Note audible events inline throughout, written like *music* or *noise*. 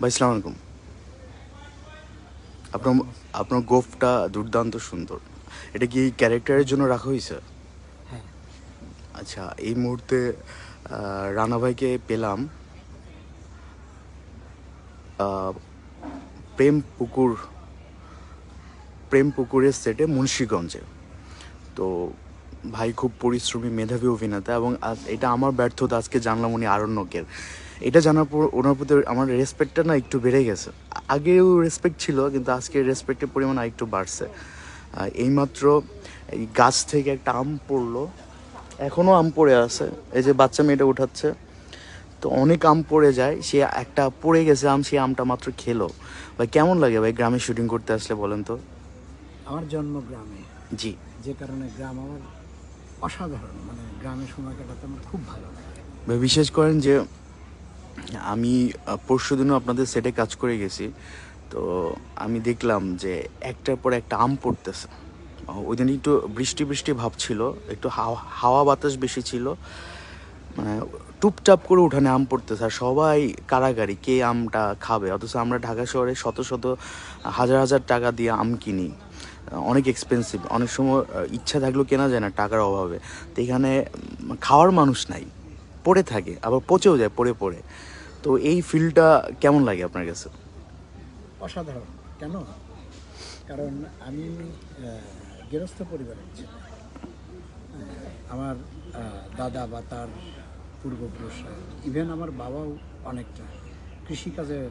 ভাই সালাম আলাইকুম আপনার আপনার গোফটা দুর্দান্ত সুন্দর এটা কি ক্যারেক্টারের জন্য রাখা হয়েছে হ্যাঁ আচ্ছা এই মুহূর্তে রানা ভাইকে পেলাম প্রেম পুকুর প্রেম পুকুরের সেটে মুন্সীগঞ্জে তো ভাই খুব পরিশ্রমী মেধাবী অভিনেতা এবং এটা আমার ব্যর্থতা আজকে জানলাম উনি আরণ্যকের এটা জানার পর ওনার প্রতি আমার রেসপেক্টটা না একটু বেড়ে গেছে। আগেও রেসপেক্ট ছিল কিন্তু আজকে রেসপেক্টের পরিমাণ আরেকটু বাড়ছে। এইমাত্র এই গাছ থেকে একটা আম পড়ল। এখনও আম পড়ে আছে। এই যে বাচ্চা মেয়েটা উঠাচ্ছে। তো অনেক আম পড়ে যায়। সে একটা পড়ে গেছে আম সে আমটা মাত্র খেলো। ভাই কেমন লাগে ভাই গ্রামে শুটিং করতে আসলে বলেন তো? আমার জন্ম গ্রামে। জি। যে কারণে গ্রাম আমার অসাধারণ। মানে গ্রামে সময় কাটাতে আমার খুব ভালো লাগে। বিশেষ করেন যে আমি পরশু দিনও আপনাদের সেটে কাজ করে গেছি। তো আমি দেখলাম যে একটার পর একটা আম পড়তেছে। ওই দিন একটু বৃষ্টি বৃষ্টি ভাব ছিল, একটু হাওয়া বাতাস বেশি ছিল। মানে টুপটাপ করে উঠানে আম পড়তেছে আর সবাই কারাগারি কে আমটা খাবে? অথচ আমরা ঢাকা শহরে শত শত, হাজার হাজার টাকা দিয়ে আম কিনি। অনেক এক্সপেন্সিভ অনেক সময় ইচ্ছা থাকলেও কেনা যায় না টাকার অভাবে। তো এখানে খাওয়ার মানুষ নাই। পড়ে থাকে আবার পচেও যায় পড়ে পড়ে। তো এই ফিলটা কেমন লাগে আপনার কাছে? অসাধারণ। কেন? কারণ আমি গৃহস্থ পরিবারের আমার দাদা বা তার পূর্বপুরুষরা ইভেন আমার বাবাও অনেকটা কৃষিকাজের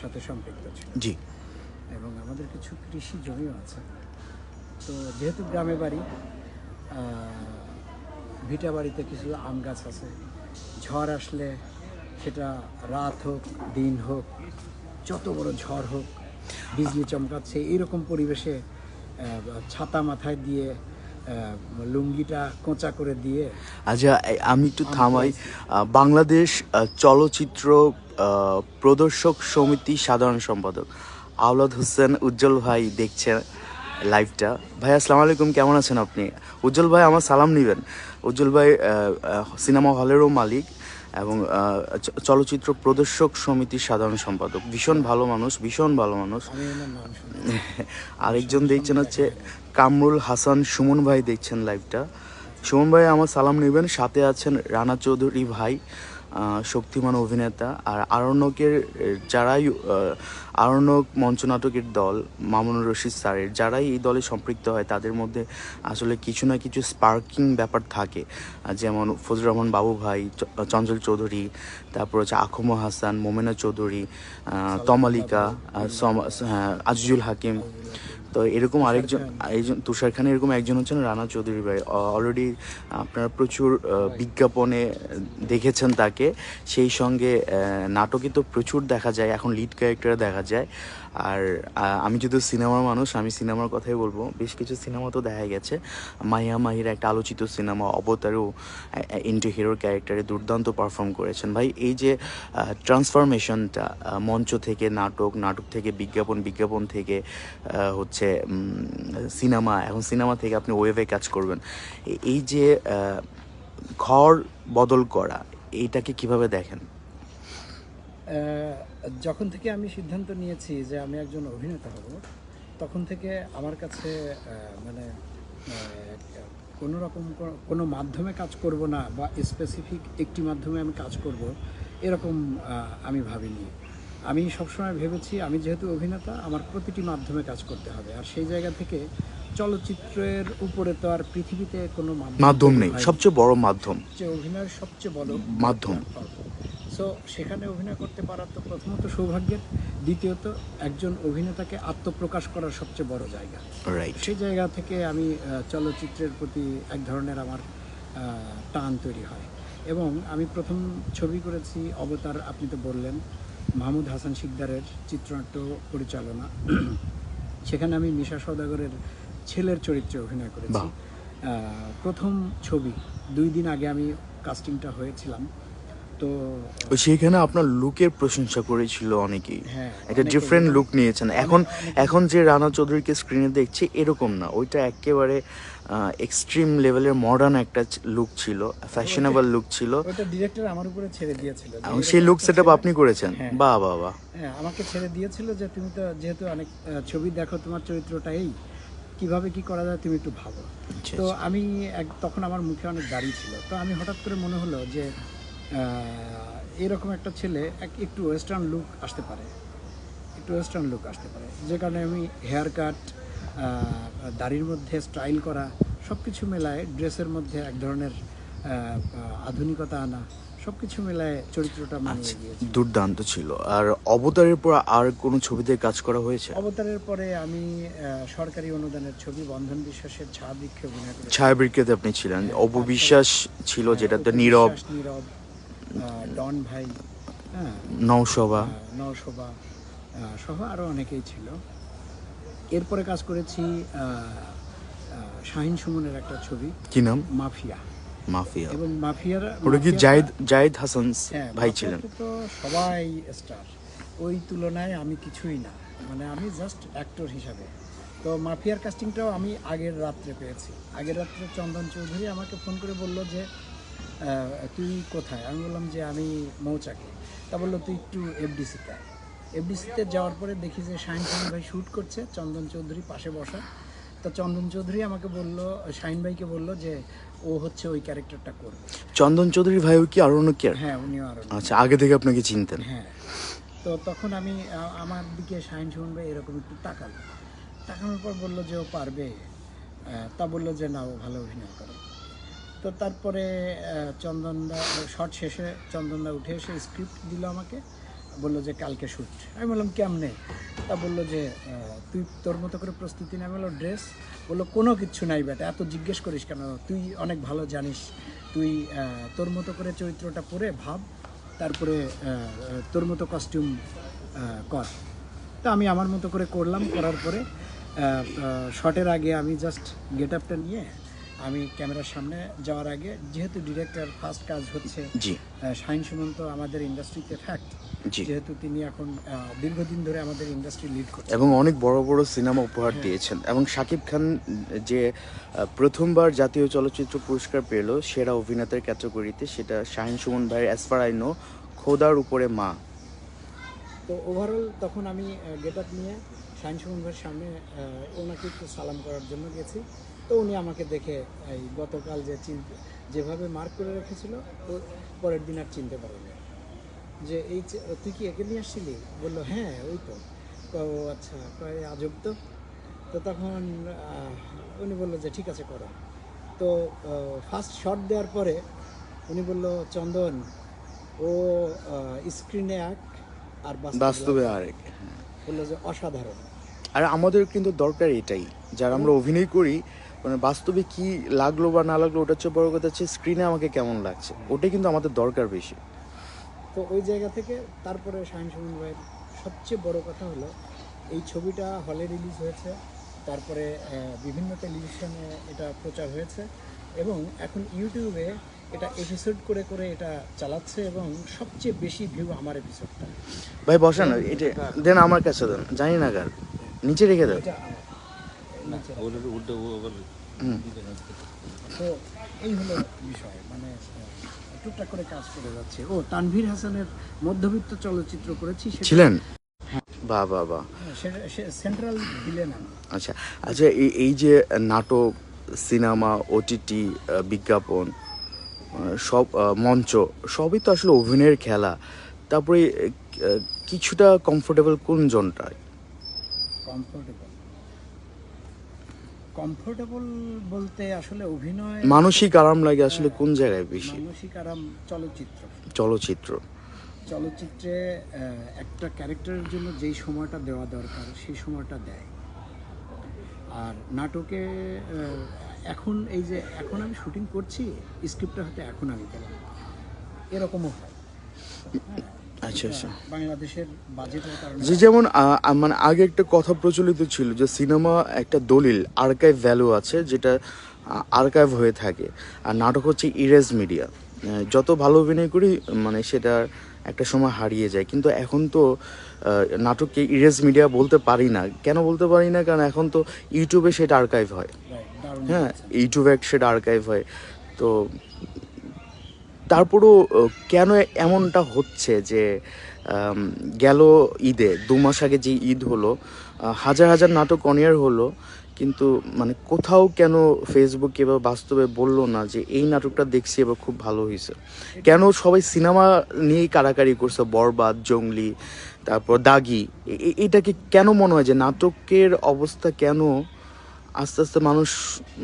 সাথে সম্পৃক্ত ছিল জি। এবং আমাদের কিছু কৃষি জমিও আছে। তো যেহেতু গ্রামে বাড়ি ভিটা বাড়িতে কিছু আম গাছ আছে ঝড় আসলে সেটা রাত হোক দিন হোক যত বড় ঝড় হোক বিজলি চমকাচ্ছে এরকম পরিবেশে ছাতা মাথায় দিয়ে লুঙ্গিটা কোঁচা করে দিয়ে আচ্ছা আমি একটু থামাই। বাংলাদেশ চলচ্চিত্র প্রদর্শক সমিতি সাধারণ সম্পাদক। আওলাদ হোসেন উজ্জ্বল ভাই দেখছেন। লাইভটা ভাই আসসালামু আলাইকুম কেমন আছেন আপনি? উজ্জ্বল ভাই আমার সালাম নেবেন। উজ্জ্বল ভাই সিনেমা হলেরও মালিক এবং চলচ্চিত্র প্রদর্শক সমিতির সাধারণ সম্পাদক। ভীষণ ভালো মানুষ ভীষণ ভালো মানুষ। আরেকজন দেখছেন হচ্ছে কামরুল হাসান সুমন ভাই দেখছেন লাইভটা সুমন ভাই আমার সালাম নেবেন। সাথে আছেন রানা চৌধুরী ভাই। শক্তিমান অভিনেতা আর আরণ্যকের যারাই আরণ্যক মঞ্চনাটকের দল মামুনুর রশিদ স্যারের যারাই এই দলে সম্পৃক্ত হয় তাদের মধ্যে আসলে কিছু না কিছু স্পার্কিং ব্যাপার থাকে। যেমন ফজলুর রহমান বাবু ভাই চঞ্চল চৌধুরী তারপর হচ্ছে আখমো হাসান মোমেনা চৌধুরী তমালিকা হ্যাঁ, আজিজুল হাকিম তো এরকম আরেকজন একজন তুষার খান এরকম একজন হচ্ছেন রানা চৌধুরী ভাই। অলরেডি আপনারা প্রচুর বিজ্ঞাপনে দেখেছেন তাকে। সেই সঙ্গে নাটকে তো প্রচুর দেখা যায় এখন লিড ক্যারেক্টার দেখা যায়। আর আমি যদি সিনেমার মানুষ, আমি সিনেমার কথাই বলব। বেশ কিছু সিনেমা তো দেখা গেছে। মাহিয়া মাহির একটা আলোচিত সিনেমা, অবতারও ইন্টু হিরোর ক্যারেক্টারে দুর্দান্ত পারফর্ম করেছেন। ভাই, এই যে ট্রান্সফরমেশনটা মঞ্চ থেকে নাটক নাটক থেকে বিজ্ঞাপন বিজ্ঞাপন থেকে হচ্ছে সিনেমা, এখন সিনেমা থেকে আপনি ওয়েভে কাজ করবেন। এই যে ঘর বদল করা এইটাকে কীভাবে দেখেন? যখন থেকে আমি সিদ্ধান্ত নিয়েছি যে আমি একজন অভিনেতা হব তখন থেকে আমার কাছে মানে কোনো রকম কোনো- মাধ্যমে কাজ করব না বা স্পেসিফিক একটি মাধ্যমে আমি কাজ করব এরকম আমি ভাবিনি। আমি সবসময় ভেবেছি আমি যেহেতু অভিনেতা আমার প্রতিটি মাধ্যমে কাজ করতে হবে। আর সেই জায়গা থেকে চলচ্চিত্রের উপরে তো আর পৃথিবীতে কোনো মাধ্যম নেই। সবচেয়ে বড় মাধ্যম। অভিনয়ের সবচেয়ে বড় মাধ্যম। সো সেখানে অভিনয় করতে পারার তো প্রথমত সৌভাগ্যের দ্বিতীয়ত একজন অভিনেতাকে আত্মপ্রকাশ করার সবচেয়ে বড় জায়গা। সেই জায়গা থেকে আমি চলচ্চিত্রের প্রতি এক ধরনের আমার টান তৈরি হয়। এবং আমি প্রথম ছবি করেছি অবতার আপনি তো বললেন মাহমুদ হাসান শিকদারের চিত্রনাট্য পরিচালনা। সেখানে আমি মিশা সদাগরের ছেলের চরিত্রে অভিনয় করেছি। প্রথম ছবি দুই দিন আগে আমি কাস্টিংটা হয়েছিলাম। তো সেইখানে আপনার লুকের প্রশংসা করেছিল অনেকেই। হ্যাঁ একটা ডিফারেন্ট লুক নিয়েছেন। এখন এখন যে রানা চৌধুরীকে স্ক্রিনে দেখছি এরকম না। ওইটা একেবারে এক্সট্রিম লেভেলের মডার্ন একটা লুক ছিল ফ্যাশনেবল লুক ছিল। ওইটা ডিরেক্টর আমার উপরে ছেড়ে দিয়েছিল। এবং সেই লুক একটা সেট আপনি করেছেন? হ্যাঁ। বাহ বাহ বাহ। হ্যাঁ আমাকে ছেড়ে দিয়েছিল যে তুমি তো যেহেতু অনেক ছবি দেখো তোমার চরিত্রটা এই। কীভাবে কি করা যায় তুমি একটু ভাবো। আচ্ছা, তো আচ্ছা। আমি এক- তখন আমার মুখে অনেক দাড়ি ছিল। তো আমি হঠাৎ করে মনে হলো যে এরকম একটা ছেলে এক- একটু ওয়েস্টার্ন লুক আসতে পারে। একটু ওয়েস্টার্ন লুক আসতে পারে। যে কারণে আমি হেয়ার কাট দাড়ির মধ্যে স্টাইল করা সব কিছু মেলায় ড্রেসের মধ্যে এক ধরনের আধুনিকতা আনা সব কিছু মেলায় চরিত্রটা মানিয়ে গিয়েছে। দুর্দান্ত ছিল। আর অবতারের পর আর কোনো ছবিতে কাজ করা হয়েছে? অবতারের পরে আমি সরকারি অনুদানের ছবি বন্ধন বিশ্বাসের ছায়া বৃক্ষে অভিনয় করেছি। ছায়াবৃক্ষতে আপনি ছিলেন। অপবিশ্বাস ছিল যেটাতে নীরব। নীরব। ডন ভাই হ্যাঁ নৌসভা। নওশোভা সহ আরও অনেকেই ছিল। এরপরে কাজ করেছি শাহিন সুমনের একটা ছবি কি নাম? মাফিয়া। মাফিয়া। এবং মাফিয়ার ওটা কি জাহিদ জাহিদ হাসান হ্যাঁ, ভাই ছিলেন? তো সবাই স্টার। ওই তুলনায় আমি কিছুই না। মানে আমি জাস্ট অ্যাক্টর হিসাবে। তো মাফিয়ার কাস্টিংটাও আমি আগের রাত্রে পেয়েছি। আগের রাত্রে চন্দন চৌধুরী আমাকে ফোন করে বলল যে তুই কোথায়? আমি বললাম যে আমি মৌচাকে। তা বলল তুই একটু এফডিসিতে আয়। এফডিসিতে যাওয়ার পরে দেখি যে শাহিন খান ভাই শ্যুট করছে চন্দন চৌধুরী পাশে বসা। তো চন্দন চৌধুরী আমাকে বলল শাহিন ভাইকে বলল যে ও হচ্ছে ওই ক্যারেক্টারটা করবে। চন্দন চৌধুরী ভাইও কি আরণ্য কেয়ার হ্যাঁ উনিও আরও আচ্ছা আগে থেকে আপনাকে চিনতেন। হ্যাঁ। তো তখন আমি আমার দিকে শাহিন সুমন ভাই এরকম একটু তাকালো। তাকানোর পর বলল যে ও পারবে। তা বলল যে না ও ভালো অভিনয় করে। তো তারপরে চন্দনদা শর্ট শেষে চন্দনদা উঠে এসে স্ক্রিপ্ট দিল আমাকে। বলল যে, কালকে শ্যুট আমি বললাম, কেমনে? তা বলল যে তুই তোর মতো করে প্রস্তুতি নেই বলল ড্রেস? বলল, কোনো কিচ্ছু নাই বেটা, এত জিজ্ঞেস করিস কেন? তুই অনেক ভালো জানিস। তুই তোর মতো করে চরিত্রটা পরে ভাব। তারপরে তোর মতো কস্টিউম কর। তো আমি আমার মতো করে করলাম, করার পরে শটের আগে আমি জাস্ট গেট আপটা নিয়ে আমি ক্যামেরার সামনে যাওয়ার আগে যেহেতু ডিরেক্টর ফার্স্ট কাজ হচ্ছে শাহিন সুমন্ত আমাদের ইন্ডাস্ট্রিতে ফ্যাক্ট যেহেতু তিনি এখন দীর্ঘদিন ধরে আমাদের ইন্ডাস্ট্রি লিড করছেন। এবং অনেক বড় বড় সিনেমা উপহার দিয়েছেন। এবং শাকিব খান যে প্রথমবার জাতীয় চলচ্চিত্র পুরস্কার পেল সেরা অভিনেতার ক্যাটাগরিতে সেটা শাহিন সুমন ভাইয়ের অ্যাজ ফার আই নো খোদার উপরে মা। তো ওভারঅল তখন আমি গেট আপ নিয়ে শাহিন সুমন ভাইয়ের সামনে ওনাকে একটু সালাম করার জন্য গেছি। তো উনি আমাকে দেখে এই গতকাল যে চিনতে যেভাবে মার্ক করে রেখেছিল ও পরের দিন আর চিনতে পারেনি। যে এই তুই কি একে নিয়ে আসছিলি? বলল হ্যাঁ ওই তো। ও আচ্ছা কয় আজব তো। তো তখন উনি বলল যে ঠিক আছে করো। তো ফার্স্ট শট দেওয়ার পরে উনি বলল চন্দন ও স্ক্রিনে এক আর বাস্তবে আরেক বলল যে অসাধারণ। আর আমাদের কিন্তু দরকার এটাই। যারা আমরা অভিনয় করি মানে বাস্তবে কি লাগল বা না লাগল ওটার চেয়ে বড় কথা হচ্ছে স্ক্রিনে আমাকে কেমন লাগছে? ওটাই কিন্তু আমাদের দরকার বেশি। তো ওই জায়গা থেকে তারপরে শাহিন সুমন ভাইয়ের সবচেয়ে বড় কথা হলো এই ছবিটা হলে রিলিজ হয়েছে তারপরে বিভিন্ন টেলিভিশনে এটা প্রচার হয়েছে এবং এখন ইউটিউবে এটা এপিসোড করে করে এটা চালাচ্ছে এবং সবচেয়ে বেশি ভিউ আমার এপিসোডটা ভাই বসেন এটা দেন আমার কাছে দেন জানি না কার। নিচে রেখে দেন। তো এই হলো বিষয় মানে টুকটাক করে কাজ করে যাচ্ছে। ও তানভীর হাসানের মধ্যবিত্ত চলচ্চিত্র করেছি ছিলেন? বাহ বাহ বাহ। হ্যাঁ, সেন্ট্রাল ভিলেন আচ্ছা আচ্ছা এই এই যে নাটক সিনেমা ওটিটি বিজ্ঞাপন সব মঞ্চ সবই তো আসলে অভিনয়ের খেলা। তারপরে কিছুটা কমফোর্টেবল কোন জনটায়? কমফোর্টেবল কমফোর্টেবল বলতে আসলে অভিনয় মানসিক আরাম লাগে আসলে কোন জায়গায় বেশি? মানসিক আরাম চলচ্চিত্র। চলচ্চিত্র। চলচ্চিত্রে একটা ক্যারেক্টারের জন্য যেই সময়টা দেওয়া দরকার সেই সময়টা দেয়। আর নাটকে এখন এই যে এখন আমি শুটিং করছি স্ক্রিপ্টটা হয়তো এখন আমি পেলাম। এরকমও হয়। হ্যাঁ, আচ্ছা আচ্ছা। বাংলাদেশের বাজেটের কারণে যে যেমন মানে আগে একটা কথা প্রচলিত ছিল যে সিনেমা একটা দলিল আর্কাইভ ভ্যালু আছে যেটা আর্কাইভ হয়ে থাকে। আর নাটক হচ্ছে ইরেজ মিডিয়া যত ভালো অভিনয় করি মানে সেটার একটা সময় হারিয়ে যায়। কিন্তু এখন তো নাটককে ইরেজ মিডিয়া বলতে পারি না। কেন বলতে পারি না? কারণ এখন তো ইউটিউবে সেটা আর্কাইভ হয়। হ্যাঁ ইউটিউবে সেটা আর্কাইভ হয়। তো তারপরও কেন এমনটা হচ্ছে যে গেল ঈদে, দু মাস আগে যে ঈদ হলো হাজার হাজার নাটক অনিয়ার হলো, কিন্তু মানে কোথাও কেন ফেসবুকে বা বাস্তবে বলল না যে এই নাটকটা দেখছি এবার খুব ভালো হয়েছে কেন সবাই সিনেমা নিয়েই কারাকারি করছে? বরবাদ, জঙ্গলি, তারপর দাগি এটাকে কেন মনে হয় যে নাটকের অবস্থা কেন আস্তে আস্তে মানুষ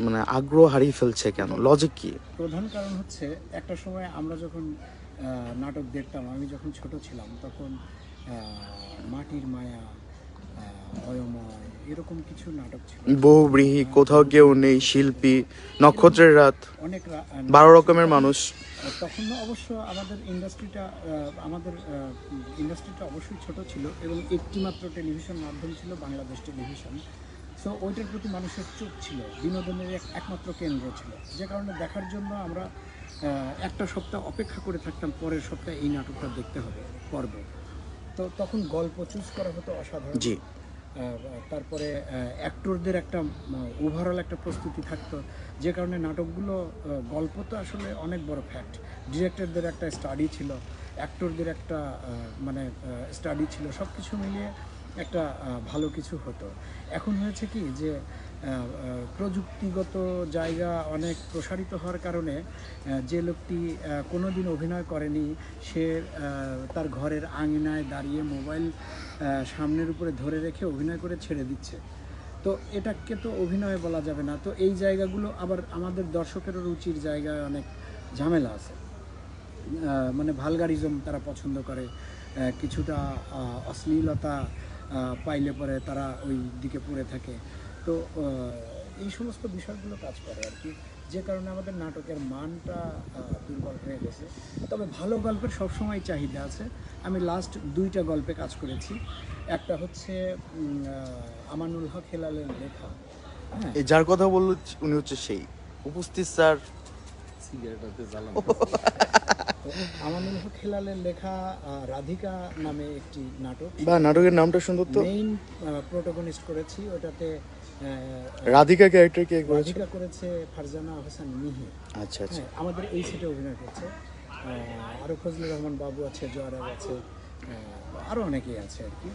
মানে আগ্রহ হারিয়ে ফেলছে কেন? লজিক কি? প্রধান কারণ হচ্ছে একটা সময় আমরা যখন নাটক দেখতাম আমি যখন ছোট ছিলাম তখন মাটির মায়া অয়ময় এরকম কিছু নাটক ছিল। বহুব্রীহি কোথাও কেউ নেই শিল্পী নক্ষত্রের রাত অনেক বারো রকমের মানুষ। তখন অবশ্য আমাদের ইন্ডাস্ট্রিটা আমাদের ইন্ডাস্ট্রিটা অবশ্যই ছোট ছিল এবং একটি মাত্র টেলিভিশন মাধ্যম ছিল বাংলাদেশ টেলিভিশন সো ওইটার প্রতি মানুষের চোখ ছিল বিনোদনের এক একমাত্র কেন্দ্র ছিল। যে কারণে দেখার জন্য আমরা একটা সপ্তাহ অপেক্ষা করে থাকতাম পরের সপ্তাহে এই নাটকটা দেখতে হবে পর্ব। তো তখন গল্প চুজ করা হতো অসাধারণ। জি। তারপরে অ্যাক্টরদের একটা ওভারঅল একটা প্রস্তুতি থাকতো যে কারণে নাটকগুলো গল্প তো আসলে অনেক বড় ফ্যাক্ট ডিরেক্টরদের একটা স্টাডি ছিল অ্যাক্টরদের একটা মানে স্টাডি ছিল সব কিছু মিলিয়ে একটা ভালো কিছু হতো। এখন হয়েছে কি যে প্রযুক্তিগত জায়গা অনেক প্রসারিত হওয়ার কারণে যে লোকটি আহ, কোনোদিন অভিনয় করেনি সে তার ঘরের আঙিনায় দাঁড়িয়ে মোবাইল সামনের উপরে ধরে রেখে অভিনয় করে ছেড়ে দিচ্ছে। তো এটাকে তো অভিনয় বলা যাবে না। তো এই জায়গাগুলো আবার আমাদের দর্শকেরও রুচির জায়গায় অনেক ঝামেলা আছে। মানে ভালগারিজম তারা পছন্দ করে কিছুটা অশ্লীলতা পাইলে পরে তারা ওই দিকে পড়ে থাকে। তো এই সমস্ত বিষয়গুলো কাজ করে আর কি। যে কারণে আমাদের নাটকের মানটা দুর্বল হয়ে গেছে। তবে ভালো গল্পের সবসময় চাহিদা আছে। আমি লাস্ট দুইটা গল্পে কাজ করেছি। একটা হচ্ছে আমানুল হক হেলালের লেখা। হ্যাঁ। যার কথা বলল উনি হচ্ছে সেই। উপস্থিত স্যার। তো *laughs* আমানুল হক হেলালের লেখা রাধিকা নামে একটি নাটক। বা নাটকের নামটা সুন্দর তো। মেইন প্রোটাগনিস্ট করেছি ওটাতে রাধিকা ক্যারেক্টার কে করেছে? রাধিকা করেছে ফারজানা হোসেন মিহি। আচ্ছা আচ্ছা। হ্যাঁ আমাদের এই সেটে অভিনয় করছে। আরও ফজলুর রহমান বাবু আছে জোয়ারাব আছে আরও অনেকেই আছে আর কি।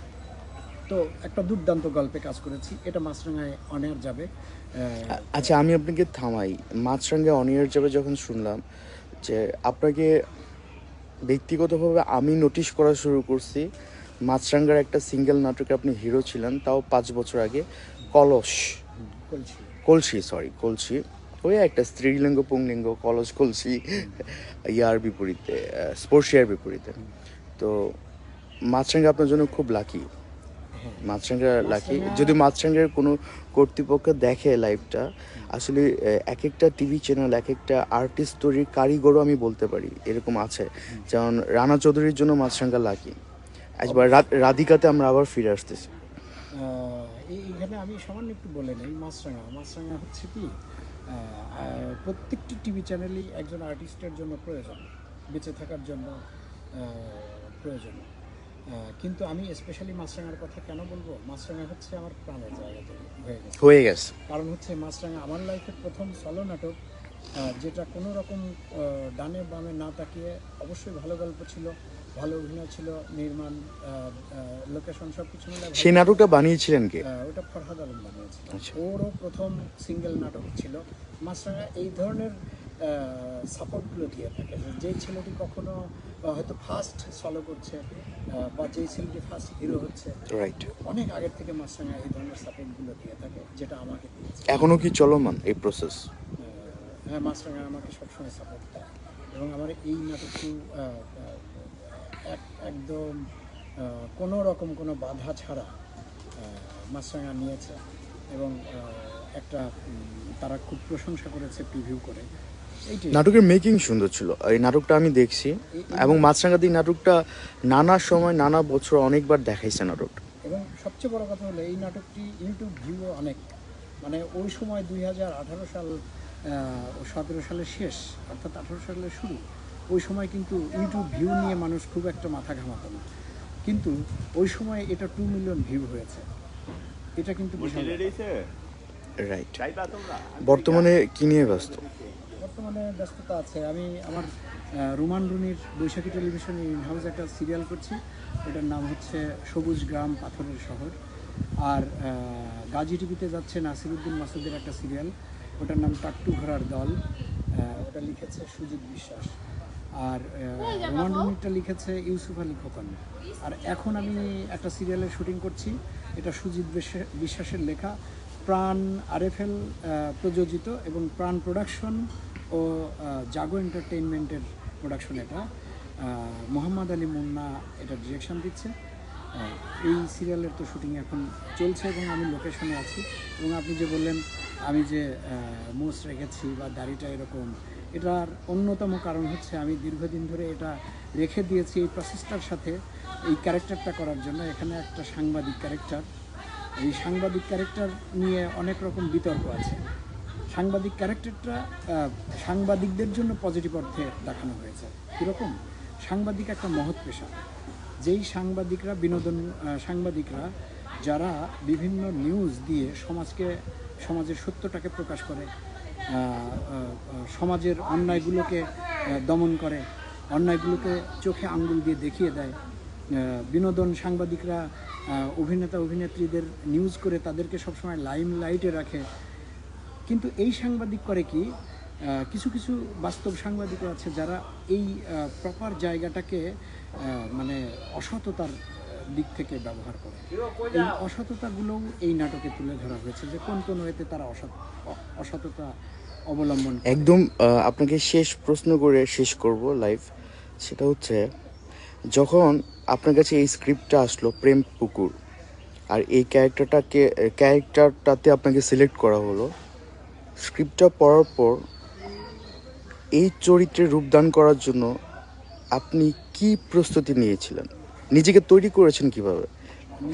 তো একটা দুর্দান্ত গল্পে কাজ করেছি এটা মাছরাঙায় অনেয়ার যাবে। আচ্ছা আমি আপনাকে থামাই। মাছরাঙ্গে অনিয়ার যাবে যখন শুনলাম যে আপনাকে ব্যক্তিগতভাবে আমি নোটিশ করা শুরু করছি মাছরাঙ্গার একটা সিঙ্গেল নাটকে আপনি হিরো ছিলেন তাও পাঁচ বছর আগে কলস। কলসি। সরি কলসি। ওই একটা স্ত্রীলিঙ্গ পুংলিঙ্গ কলস কলসি ইয়ার বিপরীতে স্পর্শিয়ার বিপরীতে। তো মাছরাঙ্গা আপনার জন্য খুব লাকি মাছরাঙ্গা লাকি যদি মাছরাঙ্গের কোনো কর্তৃপক্ষ দেখে লাইভটা আসলে এক একটা টিভি চ্যানেল এক একটা আর্টিস্ট তৈরির কারিগরও আমি বলতে পারি এরকম আছে। যেমন রানা চৌধুরীর জন্য মাছরাঙ্গা লাকি একবার রাধিকাতে আমরা আবার ফিরে আসতেছি। এইখানে আমি সামান্য একটু বলে নেই মাছরাঙা মাছরাঙা হচ্ছে কি প্রত্যেকটি টিভি চ্যানেলই একজন আর্টিস্টের জন্য প্রয়োজন বেঁচে থাকার জন্য প্রয়োজন। কিন্তু আমি স্পেশালি মাছরাঙার কথা কেন বলব? মাছরাঙা হচ্ছে আমার প্রাণের জায়গা হয়ে গেছে। হয়ে গেছে। কারণ হচ্ছে মাছরাঙা আমার লাইফের প্রথম সলো নাটক যেটা কোনো রকম ডানে বামে না তাকিয়ে অবশ্যই ভালো গল্প ছিল ভালো অভিনয় ছিল নির্মাণ লোকেশন সব কিছু মিলে সেই নাটকটা বানিয়েছিলেন কে? ওটা ফরহাদ আলম বানিয়েছিল। আচ্ছা। ওরও প্রথম সিঙ্গেল নাটক ছিল। মাছরাঙা এই ধরনের সাপোর্টগুলো দিয়ে থাকে। যে যেই ছেলেটি কখনো হয়তো ফার্স্ট সলো করছে বা যেই ছেলেটি ফার্স্ট হিরো হচ্ছে রাইট অনেক আগের থেকে মাছরাঙা এই ধরনের সাপোর্টগুলো দিয়ে থাকে যেটা আমাকে দিয়েছে। এখনও কি চলমান এই প্রসেস হ্যাঁ মাছরাঙা আমাকে সবসময় সাপোর্ট দেয় এবং আমার এই নাটকটি একদম কোনো রকম কোনো বাধা ছাড়া মাছরাঙা নিয়েছে। এবং একটা তারা খুব প্রশংসা করেছে প্রিভিউ করে। নাটকের মেকিং সুন্দর ছিল। এই নাটকটা আমি দেখছি এবং মাছরাঙ্গাতে এই নাটকটা নানা সময় নানা বছর অনেকবার দেখাইছে নাটক। এবং সবচেয়ে বড় কথা হলো এই নাটকটি ইউটিউব ভিউও অনেক। মানে ওই সময় দুই হাজার আঠারো সাল সতেরো সালের শেষ অর্থাৎ আঠারো সালের শুরু ওই সময় কিন্তু ইউটিউব ভিউ নিয়ে মানুষ খুব একটা মাথা ঘামাতো না। কিন্তু ওই সময় এটা টু মিলিয়ন ভিউ হয়েছে। এটা কিন্তু রাইট বর্তমানে কি নিয়ে ব্যস্ত? বর্তমানে ব্যস্ততা আছে। আমি আমার রোমান রুনির বৈশাখী টেলিভিশনে ইন হাউস একটা সিরিয়াল করছি। এটার নাম হচ্ছে সবুজ গ্রাম পাথরের শহর। আর গাজী টিভিতে যাচ্ছে নাসিরুদ্দিন মাসুদের একটা সিরিয়াল ওটার নাম টাট্টু ঘোড়ার দল। ওটা লিখেছে সুজিত বিশ্বাস। আর রোমান রুনিরটা লিখেছে ইউসুফ আলী খোকন। আর এখন আমি একটা সিরিয়ালের শুটিং করছি। এটা সুজিত বিশ্বা- বিশ্বাসের লেখা। প্রাণ আরএফএল প্রযোজিত এবং প্রাণ প্রোডাকশন ও জাগো এন্টারটেইনমেন্টের প্রোডাকশন এটা। মোহাম্মদ আলী মুন্না এটা ডিরেকশন দিচ্ছে। এই সিরিয়ালের তো শুটিং এখন চলছে এবং আমি লোকেশনে আছি। এবং আপনি যে বললেন, আমি যে মোস রেখেছি বা দাড়িটা এরকম, এটার অন্যতম কারণ হচ্ছে আমি দীর্ঘদিন ধরে এটা রেখে দিয়েছি এই প্রসেসটার সাথে, এই ক্যারেক্টারটা করার জন্য। এখানে একটা সাংবাদিক ক্যারেক্টার এই সাংবাদিক ক্যারেক্টার নিয়ে অনেক রকম বিতর্ক আছে। সাংবাদিক ক্যারেক্টারটা সাংবাদিকদের জন্য পজিটিভ অর্থে দেখানো হয়েছে। কীরকম? সাংবাদিক একটা মহৎ পেশা। যেই সাংবাদিকরা বিনোদন সাংবাদিকরা, যারা বিভিন্ন নিউজ দিয়ে সমাজকে, সমাজের সত্যটাকে প্রকাশ করে সমাজের অন্যায়গুলোকে দমন করে, অন্যায়গুলোকে চোখে আঙ্গুল দিয়ে দেখিয়ে দেয় বিনোদন সাংবাদিকরা অভিনেতা, অভিনেত্রীদের নিউজ করে তাদেরকে সবসময় লাইম লাইটে রাখে কিন্তু এই সাংবাদিক করে কি কিছু কিছু বাস্তব সাংবাদিকও আছে যারা এই প্রপার জায়গাটাকে মানে অসততার দিক থেকে ব্যবহার করে। এই অসততাগুলোও এই নাটকে তুলে ধরা হয়েছে যে কোন কোন ওয়েতে তারা অসৎ, অসততা অবলম্বন একদম আপনাকে শেষ প্রশ্ন করে শেষ করব লাইভ সেটা হচ্ছে, যখন আপনার কাছে এই স্ক্রিপ্টটা আসলো, প্রেম পুকুর, আর এই ক্যারেক্টারটাকে ক্যারেক্টারটাতে আপনাকে সিলেক্ট করা হলো স্ক্রিপ্টটা পড়ার পর এই চরিত্রে রূপদান করার জন্য আপনি কি প্রস্তুতি নিয়েছিলেন? নিজেকে তৈরি করেছেন কীভাবে?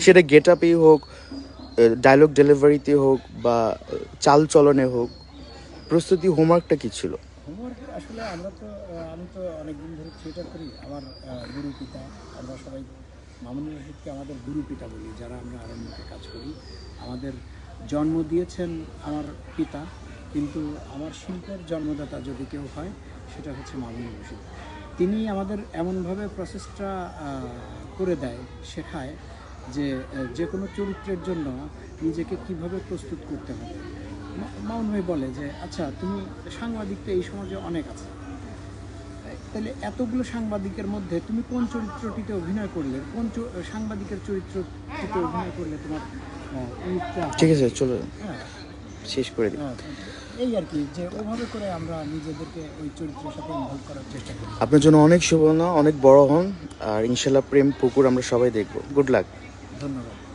সেটা গেট আপেই হোক ডায়লগ ডেলিভারিতে হোক বা চাল চলনে হোক, প্রস্তুতি হোমওয়ার্কটা কি ছিল? আসলে আমরা তো আমি তো অনেকদিন ধরে থিয়েটার করি। আমার গুরু পিতা, আমরা সবাই মামুনুর রশিদকে আমাদের গুরু পিতা বলি, যারা আমরা আরণ্যকে কাজ করি। আমাদের জন্ম দিয়েছেন আমার পিতা। কিন্তু আমার শিল্পের জন্মদাতা যদি কেউ হয় সেটা হচ্ছে মামুনুর রশিদ। তিনি আমাদের এমনভাবে প্রসেসটা করে দেয় শেখায় যে যে কোনো চরিত্রের জন্য নিজেকে কীভাবে প্রস্তুত করতে হবে। মামুন ভাই বলে যে আচ্ছা তুমি সাংবাদিক তো এই সমাজে অনেক আছে। তাহলে এতগুলো সাংবাদিকের মধ্যে তুমি কোন চরিত্রটিতে অভিনয় করলে কোন সাংবাদিকের চরিত্রটিতে অভিনয় করলে তোমার? ঠিক আছে চলো হ্যাঁ, শেষ করে দিই। হ্যাঁ, এই আর কি যে ওভাবে করে আমরা নিজেদেরকে ওই চরিত্রের সাথে ইনভলভ করার চেষ্টা করি। আপনার জন্য অনেক শুভকামনা অনেক বড় হন আর ইনশাল্লাহ প্রেম পুকুর আমরা সবাই দেখব। গুড লাক ধন্যবাদ।